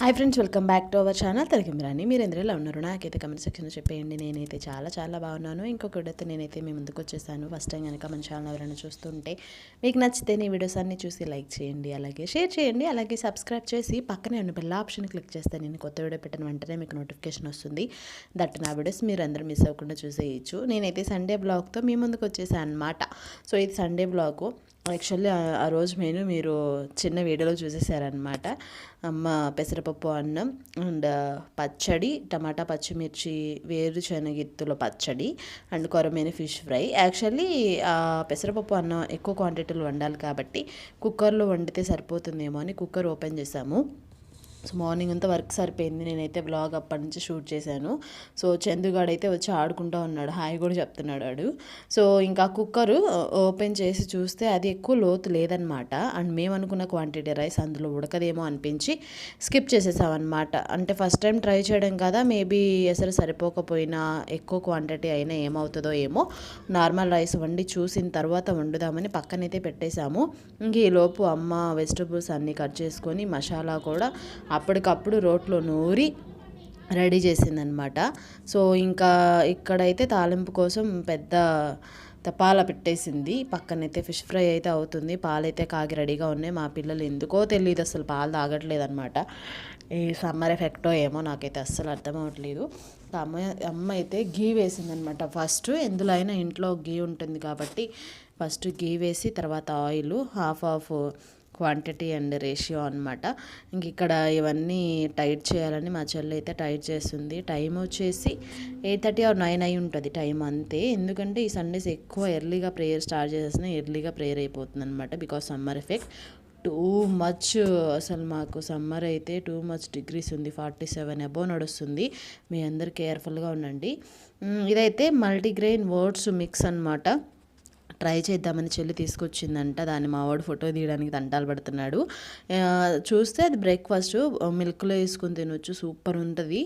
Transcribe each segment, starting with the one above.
Hi friends welcome back to our channel తలకిమిరాని మీరు ఎందులో ఉన్నారు? నాకైతే కమెంట్ సెక్షన్లో చెప్పేయండి. నేనైతే చాలా చాలా బాగున్నాను. ఇంకొకటి అయితే నేనైతే మీ ముందుకు వచ్చేసాను. ఫస్ట్ టైం కనుక మన ఛానల్ ఎవరైనా చూస్తుంటే మీకు నచ్చితే నీ వీడియోస్ అన్ని చూసి లైక్ చేయండి. అలాగే షేర్ చేయండి. అలాగే సబ్స్క్రైబ్ చేసి పక్కనే ఉన్న బెల్ ఆప్షన్ క్లిక్ చేస్తే నేను కొత్త వీడియో పెట్టిన వెంటనే మీకు నోటిఫికేషన్ వస్తుంది. దట్ నా వీడియోస్ మీరు అందరూ మిస్ అవ్వకుండా చూసేయచ్చు. నేనైతే సండే బ్లాగ్తో మీ ముందుకు వచ్చేసాను అనమాట సో ఇది సండే బ్లాగు యాక్చువల్లీ ఆ రోజు నేను మీరు చిన్న వీడియోలో చూసేసారనమాట అమ్మ పెసరపప్పు అన్నం అండ్ పచ్చడి టమాటా పచ్చిమిర్చి వేరుశనగిత్తుల పచ్చడి అండ్ కొరమైన ఫిష్ ఫ్రై. యాక్చువల్లీ పెసరపప్పు అన్నం ఎక్కువ క్వాంటిటీలో వండాలి కాబట్టి కుక్కర్లో వండితే సరిపోతుందేమో అని కుక్కర్ ఓపెన్ చేసాము. సో మార్నింగ్ అంతా వర్క్ సరిపోయింది. నేనైతే బ్లాగ్ అప్పటి నుంచి షూట్ చేశాను. సో చందుగాడు అయితే వచ్చి ఆడుకుంటూ ఉన్నాడు. హాయ్ కూడా చెప్తున్నాడు వాడు సో ఇంకా కుక్కర్ ఓపెన్ uh, చేసి చూస్తే అది ఎక్కువ లోతు లేదనమాట అండ్ మేము అనుకున్న క్వాంటిటీ రైస్ అందులో ఉడకదేమో అనిపించి స్కిప్ చేసేసామన్నమాట. అంటే ఫస్ట్ టైం ట్రై చేయడం కదా మేబీ అసలు సరిపోకపోయినా ఎక్కువ క్వాంటిటీ అయినా ఏమవుతుందో ఏమో నార్మల్ రైస్ వండి చూసిన తర్వాత వండుదామని పక్కనైతే పెట్టేశాము. ఇంక ఈలోపు అమ్మ వెజిటబుల్స్ అన్నీ కట్ చేసుకొని మసాలా కూడా అప్పటికప్పుడు రోట్లో నూరి రెడీ చేసిందనమాట. సో ఇంకా ఇక్కడైతే తాలింపు కోసం పెద్ద పాల పెట్టేసింది. పక్కనైతే ఫిష్ ఫ్రై అయితే అవుతుంది. పాలైతే కాగి రెడీగా ఉన్నాయి. మా పిల్లలు ఎందుకో తెలియదు అసలు పాలు తాగట్లేదు అనమాట ఈ సమ్మర్ ఎఫెక్టో ఏమో నాకైతే అస్సలు అర్థం అవ్వట్లేదు. అమ్మ అమ్మ అయితే గీ వేసిందనమాట ఫస్ట్. ఎందులో అయినా ఇంట్లో గీ ఉంటుంది కాబట్టి ఫస్ట్ గీ వేసి తర్వాత oil half half quantity and ratio అనమాట ఇంక ఇక్కడ ఇవన్నీ టైట్ చేయాలని మా చెల్లి అయితే టైట్ చేస్తుంది. టైం వచ్చేసి ఎయిట్ థర్టీ ఆర్ నైన్ అయి ఉంటుంది టైం అంతే. ఎందుకంటే ఈ సండేస్ ఎక్కువ ఎర్లీగా ప్రేయర్ స్టార్ట్ చేసిన ఎర్లీగా ప్రేయర్ అయిపోతుంది అనమాట because summer effect too much అసలు మాకు సమ్మర్ అయితే టూ మచ్ డిగ్రీస్ ఉంది. ఫార్టీ సెవెన్ అబో నడుస్తుంది. మీ అందరు కేర్ఫుల్గా ఉండండి. ఇదైతే మల్టీగ్రెయిన్ వర్డ్స్ మిక్స్ అనమాట ట్రై చేద్దామని చెల్లి తీసుకొచ్చిందంట. దాన్ని మావాడు ఫోటో తీయడానికి తంటాలు పడుతున్నాడు. చూస్తే అది బ్రేక్ఫాస్ట్ మిల్క్లో వేసుకొని తినొచ్చు సూపర్ ఉంటుంది.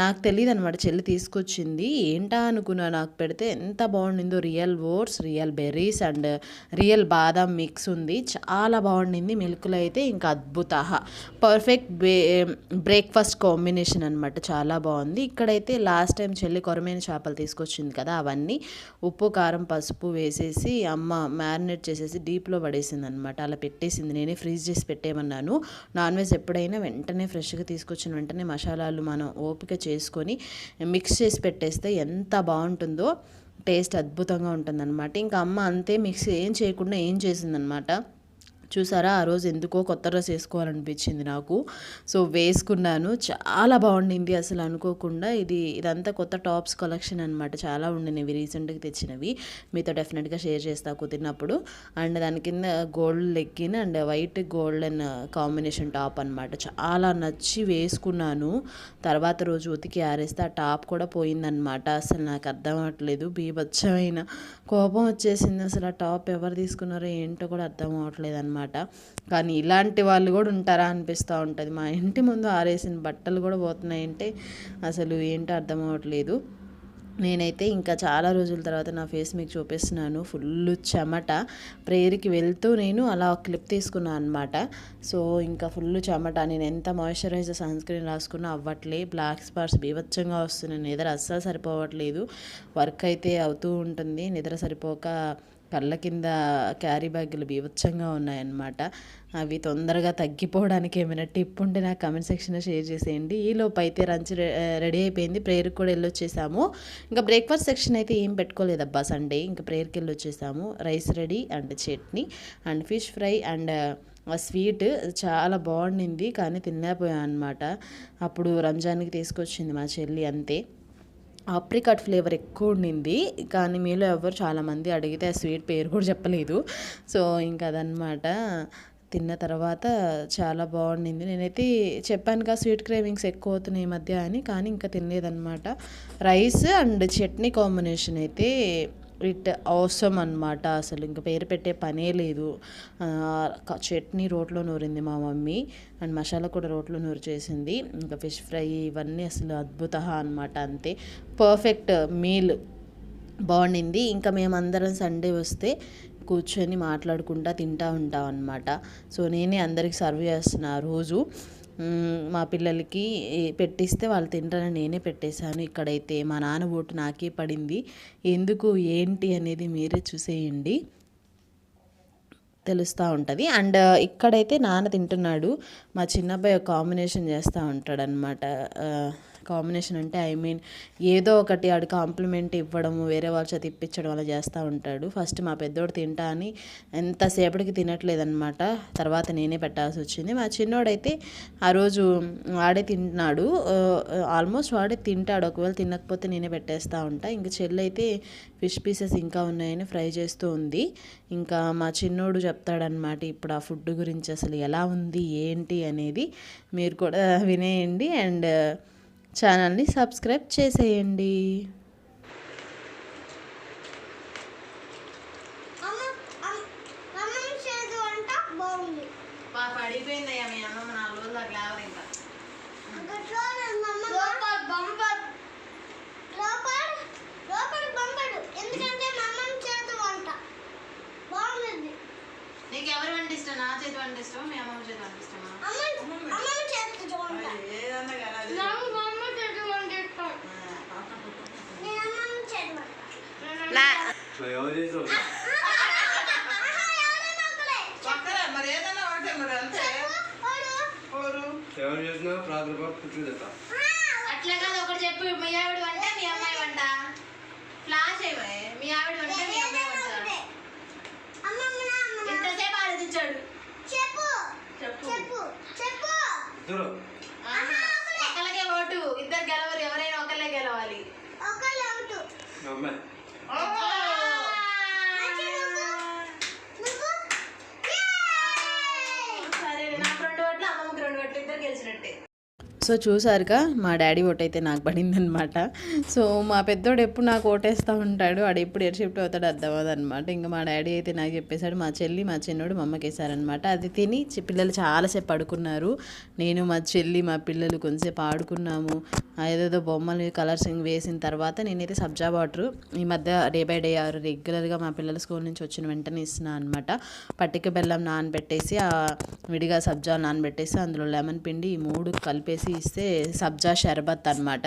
నాకు తెలియదు అనమాట చెల్లి తీసుకొచ్చింది. ఏంటా అనుకున్నా నాకు పెడితే ఎంత బాగుండిందో real oats real berries and real బాదం మిక్స్ ఉంది. చాలా బాగుండింది మిల్క్లో అయితే ఇంకా అద్భుత పర్ఫెక్ట్ బ్రేక్ఫాస్ట్ కాంబినేషన్ అనమాట చాలా బాగుంది. ఇక్కడైతే లాస్ట్ టైం చెల్లి కొరమైన చేపలు తీసుకొచ్చింది కదా అవన్నీ. ఉప్పు కారం పసుపు వేసి చేసేసి అమ్మ మ్యారినేట్ చేసేసి డీప్లో పడేసింది అనమాట అలా పెట్టేసింది. నేనే ఫ్రీజ్ చేసి పెట్టేమన్నాను నాన్ వెజ్ ఎప్పుడైనా వెంటనే ఫ్రెష్గా తీసుకొచ్చిన వెంటనే మసాలాలు మనం ఓపిక చేసుకొని మిక్స్ చేసి పెట్టేస్తే ఎంత బాగుంటుందో టేస్ట్ అద్భుతంగా ఉంటుందన్నమాట. ఇంకా అమ్మ అంతే మిక్స్ ఏం చేయకుండా ఏం చేసిందనమాట చూసారా? ఆ రోజు ఎందుకో కొత్త డ్రెస్ వేసుకోవాలనిపించింది నాకు. సో వేసుకున్నాను. చాలా బాగుండింది అసలు అనుకోకుండా. ఇది ఇదంతా కొత్త టాప్స్ కలెక్షన్ అనమాట చాలా ఉండినవి రీసెంట్గా తెచ్చినవి. మీతో డెఫినెట్గా షేర్ చేస్తా కుదిరినప్పుడు. అండ్ దాని కింద gold leggin and white golden combination top అనమాట చాలా నచ్చి వేసుకున్నాను. తర్వాత రోజు ఉతికి ఆరేస్తే ఆ టాప్ కూడా పోయిందనమాట అసలు నాకు అర్థం అవ్వట్లేదు. బీభత్సమైన కోపం వచ్చేసింది. అసలు ఆ టాప్ ఎవరు తీసుకున్నారో ఏంటో కూడా అర్థం అవ్వట్లేదు అనమాట అనమాట కానీ ఇలాంటి వాళ్ళు కూడా ఉంటారా అనిపిస్తూ ఉంటుంది. మా ఇంటి ముందు ఆరేసిన బట్టలు కూడా పోతున్నాయంటే అసలు ఏంటో అర్థం అవ్వట్లేదు. నేనైతే ఇంకా చాలా రోజుల తర్వాత నా ఫేస్ మీకు చూపిస్తున్నాను. ఫుల్ చెమట. ప్రేయర్కి వెళ్తూ నేను అలా క్లిప్ తీసుకున్నాను అనమాట సో ఇంకా ఫుల్ చెమట. నేను ఎంత మాయిశ్చరైజర్ సన్ స్క్రీన్ రాసుకున్నా అవ్వట్లే. బ్లాక్ స్పాట్స్ బీభత్సంగా వస్తున్నాయి. నిద్ర అస్సలు సరిపోవట్లేదు. వర్క్ అయితే అవుతూ ఉంటుంది. నిద్ర సరిపోక కళ్ళ కింద క్యారీ బ్యాగులు బీభత్సంగా ఉన్నాయన్నమాట. అవి తొందరగా తగ్గిపోవడానికి ఏమైనా టిప్ ఉంటే నాకు కమెంట్ సెక్షన్లో షేర్ చేసేయండి. ఈలోపు అయితే రంచ్ రెడీ అయిపోయింది. ప్రేయర్కి కూడా వెళ్ళొచ్చేసాము. ఇంకా బ్రేక్ఫాస్ట్ సెక్షన్ అయితే ఏం పెట్టుకోలేదబ్బా సండే. ఇంకా ప్రేయర్కి వెళ్ళొచ్చేసాము. Rice ready and chutney and fish fry and sweet చాలా బాగుండింది. కానీ తినలేకపోయాను అనమాట అప్పుడు రంజాన్కి తీసుకొచ్చింది మా చెల్లి అంతే. ఆప్రికాట్ ఫ్లేవర్ ఎక్కువ ఉండింది. కానీ మీలో ఎవరు చాలామంది అడిగితే ఆ స్వీట్ పేరు కూడా చెప్పలేదు. సో ఇంకా అదనమాట తిన్న తర్వాత చాలా బాగుండింది. నేనైతే చెప్పాను కదా స్వీట్ క్రేవింగ్స్ ఎక్కువ అవుతున్నాయి ఈ మధ్య అని కానీ ఇంకా తినలేదన్నమాట. రైస్ అండ్ చట్నీ కాంబినేషన్ అయితే ఇట్ అవసరం అనమాట అసలు ఇంకా పేరు పెట్టే పనే లేదు. చట్నీ రోట్లో నూరింది మా మమ్మీ. అండ్ మసాలా కూడా రోట్లో నూరు చేసింది ఇంకా ఫిష్ ఫ్రై ఇవన్నీ అసలు అద్భుత అనమాట అంతే. పర్ఫెక్ట్ మీల్ బాగుండింది. ఇంకా మేమందరం సండే వస్తే కూర్చొని మాట్లాడుకుంటా తింటా ఉంటాం అనమాట సో నేనే అందరికి సర్వ్ చేస్తున్నా రోజు. మా పిల్లలకి పెట్టిస్తే వాళ్ళు తింటారని నేనే పెట్టేశాను ఇక్కడైతే. మా నాన్న ఓటు నాకే పడింది. ఎందుకు ఏంటి అనేది మీరే చూసేయండి. తెలుస్తూ ఉంటుంది. అండ్ ఇక్కడైతే నాన్న తింటున్నాడు. మా చిన్నబ్బాయి కాంబినేషన్ చేస్తూ ఉంటాడనమాట కాంబినేషన్ అంటే ఐ మీన్ ఏదో ఒకటి ఆడు కాంప్లిమెంట్ ఇవ్వడము వేరే వాళ్ళ చేత ఇప్పించడం అలా చేస్తూ ఉంటాడు. ఫస్ట్ మా పెద్దోడు తింటా అని ఎంతసేపటికి తినట్లేదన్నమాట. తర్వాత నేనే పెట్టాల్సి వచ్చింది. మా చిన్నోడైతే ఆ రోజు వాడే తింటున్నాడు. ఆల్మోస్ట్ వాడే తింటాడు. ఒకవేళ తినకపోతే నేనే పెట్టేస్తూ ఉంటా. ఇంకా చెల్లి అయితే ఫిష్ పీసెస్ ఇంకా ఉన్నాయని ఫ్రై చేస్తూ ఉంది. ఇంకా మా చిన్నోడు చెప్తాడనమాట ఇప్పుడు ఆ ఫుడ్ గురించి అసలు ఎలా ఉంది? ఏంటి? అనేది మీరు కూడా వినేయండి. అండ్ ఛానల్ని సబ్స్క్రైబ్ చేసేయండి. అమ్మ అమ్మ అమ్మ చేదు అంట బాగుంది పడిపోయిందయ్యా మీ అమ్మమ్మ నాలుగు రోజులు అట్లా ఇంకా అక్కడ చూడండి అమ్మ లోపల బంపర్ లోపల లోపల బంపడు ఎందుకంటే మా అమ్మ చేదు అంట బాగుంది నీకు ఎవరి వంట ఇష్టం నా చేతి వంట ఇష్టం మీ అమ్మమ్మ చేతి వంట ఇష్టమా అమ్మ అమ్మ చేదు వంట ఏదన్నా కదా అది. నాకు మా అమ్మ చేదు వంట ఇష్టం నేను అమ్మ చేదు వంట ఎవరు ఆహా, ఎవరైనా ఒకరే. పక్కనే మరి ఒకటే మరి అంతే. ఎవరు? చేసినా ప్రార్థన పుట్టిందట ఆ, అట్లా కాదు ఒకటి చెప్పు. మీ ఆవిడ వంట మీ అమ్మాయి వంట. ఫ్లాష్ అయిపోయి మీ ఆవిడ వంట మీ అమ్మాయి వంట. ఇంతసేపు ఆలోచించాడు? చెప్పు. చెప్పు. చెప్పు. చెప్పు. సో చూసారుగా మా డాడీ ఓటైతే నాకు పడిందనమాట సో మా పెద్దోడు ఎప్పుడు నాకు ఓటేస్తూ ఉంటాడు ఆడు ఎప్పుడు ఎటు షిఫ్ట్ అవుతాడు అర్థం అనమాట ఇంకా మా డాడీ అయితే నాకు చెప్పేశాడు మా చెల్లి మా చిన్నోడు మా అమ్మకి వేసారనమాట అది తిని చి- పిల్లలు చాలాసేపు పడుకున్నారు. నేను మా చెల్లి మా పిల్లలు కొంచెంసేపు ఆడుకున్నాము. ఏదేదో బొమ్మలు కలర్స్ వేసిన తర్వాత నేనైతే సబ్జా వాటర్ ఈ మధ్య డే బై డే ఆరు రెగ్యులర్గా మా పిల్లల స్కూల్ నుంచి వచ్చిన వెంటనే ఇస్తున్నాను అనమాట పట్టిక బెల్లం నానబెట్టేసి విడిగా సబ్జా నానబెట్టేసి అందులో లెమన్ పిండి ఈ మూడు కలిపేసి ఇస్తే సబ్జా షర్బత్ అనమాట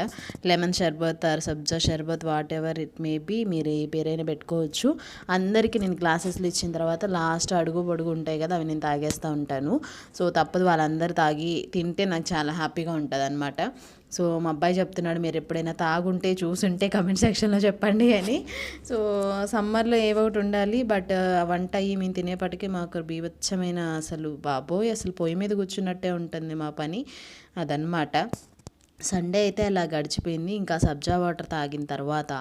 లెమన్ షర్బత్ ఆర్ సబ్జా షర్బత్ whatever it may be మీరు ఏ పేరైనా పెట్టుకోవచ్చు. అందరికీ నేను క్లాసెస్లు ఇచ్చిన తర్వాత లాస్ట్ అడుగు పొడుగు ఉంటాయి కదా అవి నేను తాగేస్తూ ఉంటాను. సో తప్పదు వాళ్ళందరూ తాగి తింటే నాకు చాలా హ్యాపీగా ఉంటుంది అనమాట సో మా అబ్బాయి చెప్తున్నాడు మీరు ఎప్పుడైనా తాగుంటే చూసుంటే కమెంట్ సెక్షన్లో చెప్పండి అని. సో సమ్మర్లో ఏవో ఒకటి ఉండాలి బట్ వంట అయ్యి మేము తినేపటికి మాకు బీభత్సమైన అసలు బాబోయ్ అసలు పొయ్యి మీద కూర్చున్నట్టే ఉంటుంది మా పని. అదనమాట సండే అయితే అలా గడిచిపోయింది. ఇంకా సబ్జా వాటర్ తాగిన తర్వాత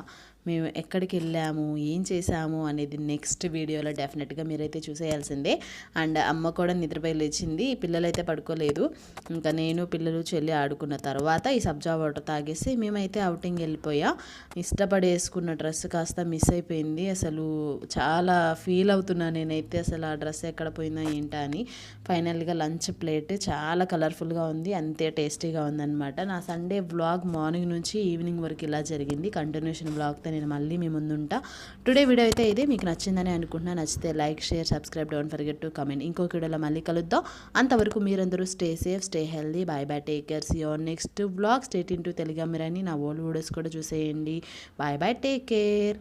మేము ఎక్కడికి వెళ్ళాము ఏం చేసాము అనేది నెక్స్ట్ వీడియోలో డెఫినెట్గా మీరైతే చూసేయాల్సిందే. అండ్ అమ్మ కూడా నిద్రపోయి లేచింది పిల్లలైతే పడుకోలేదు. ఇంకా నేను పిల్లలు చెల్లి ఆడుకున్న తర్వాత ఈ సబ్జా వాటర్ తాగేసి మేమైతే అవుటింగ్ వెళ్ళిపోయా. ఇష్టపడి వేసుకున్న డ్రెస్ కాస్త మిస్ అయిపోయింది. అసలు చాలా ఫీల్ అవుతున్నా నేనైతే అసలు ఆ డ్రెస్ ఎక్కడ పోయిందా ఏంటా అని. ఫైనల్గా లంచ్ ప్లేట్ చాలా కలర్ఫుల్గా ఉంది అంతే టేస్టీగా ఉందన్నమాట. నా సండే వ్లాగ్ మార్నింగ్ నుంచి ఈవినింగ్ వరకు ఇలా జరిగింది. కంటిన్యూషన్ బ్లాగ్తో వ్లాగ్తో నేను మళ్ళీ మీ ముందుంటా. టుడే వీడియో అయితే ఇదే. మీకు నచ్చిందని అనుకుంటున్నా. నచ్చితే like share subscribe don't forget to comment ఇంకొక వీడియోలో మళ్ళీ కలుద్దాం. అంతవరకు మీరందరూ stay safe stay healthy bye bye take care see next blog state into Telugu మీరని నా ఓల్డ్ వీడియోస్ కూడా చూసేయండి. Bye bye take care